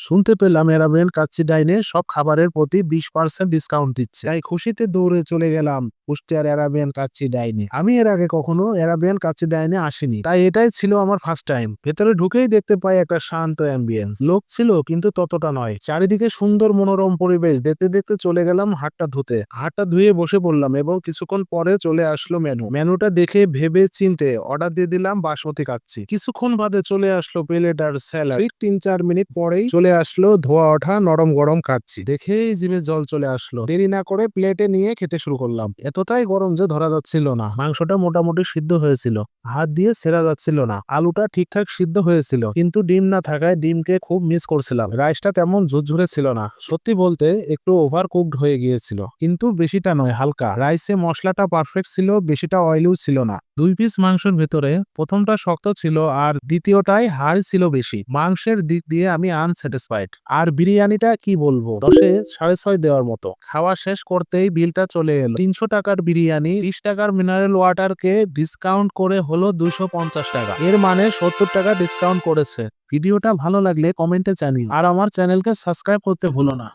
শুনতে পেলাম এরাবেন কাচ্চি ডাইনে সব খাবারের প্রতি বিশ পার্সেন্ট ডিসকাউন্ট দিচ্ছে। তাই খুশিতে দৌড়ে চলে গেলাম কুষ্টিয়ার এরাবিয়ান কাচ্চি ডাইনে। আমি এর আগে কখনো এরাবিয়ান কাচ্চি ডাইনে আসিনি। তাই এটাই ছিল আমার ফার্স্ট টাইম ভেতরে ঢুকেই দেখতে পাই একটা শান্ত অ্যাম্বিয়েন্স লোক ছিল কিন্তু ততটা নয়। চারিদিকে সুন্দর মনোরম পরিবেশ। দেখতে দেখতে চলে গেলাম হাটটা ধুতে। হাটটা ধুয়ে বসে পড়লাম এবং কিছুক্ষণ পরে চলে আসলো মেনু। মেনুটা দেখে ভেবে চিনতে অর্ডার দিয়ে দিলাম বাসমতি কাচ্চি। কিছুক্ষণ বাদে চলে আসলো প্লেট আর স্যালাড। ঠিক তিন চার মিনিট পরেই চলে আসলো, ধোয়া ওঠা, নরম গরম কাচ্চি দেখেই জিভে জল চলে আসলো। দেরি না করে প্লেটে নিয়ে খেতে শুরু করলাম। এতটাই গরম যে ধরা যাচ্ছিল না। মাংসটা মোটামুটি সিদ্ধ হয়েছিল। হাত দিয়ে সেরা যাচ্ছিল না। আলুটা ঠিকঠাক সিদ্ধ হয়েছিল। কিন্তু ডিম না থাকায় ডিমকে খুব মিস করছিলাম। রাইসটা তেমন ঝুরঝুরে ছিল না। সত্যি বলতে একটু ওভার কুকড হয়ে গিয়েছিল। কিন্তু বেশিটা নয়, হালকা। রাইসে মশলাটা পারফেক্ট ছিল, বেশিটা অয়েলিও ছিল না। দুই পিস মাংসের ভেতরে প্রথমটা শক্ত ছিল আর দ্বিতীয়টাই হাড় ছিল বেশি। মাংসের দিক দিয়ে আমি আনস্যাটিসফাইড আর বিরিয়ানিটা কি বলব? দশে সাড়ে ছয় দেওয়ার মতো। খাওয়া শেষ করতেই বিলটা চলে এলো। তিনশো টাকার বিরিয়ানি, তিরিশ টাকার মিনারেল ওয়াটারকে ডিসকাউন্ট করে হলো দুশো পঞ্চাশ টাকা। এর মানে সত্তর টাকা ডিসকাউন্ট করেছে। ভিডিওটা ভালো লাগলে কমেন্টে জানিও। আর আমার চ্যানেলকে সাবস্ক্রাইব করতে ভুলো না।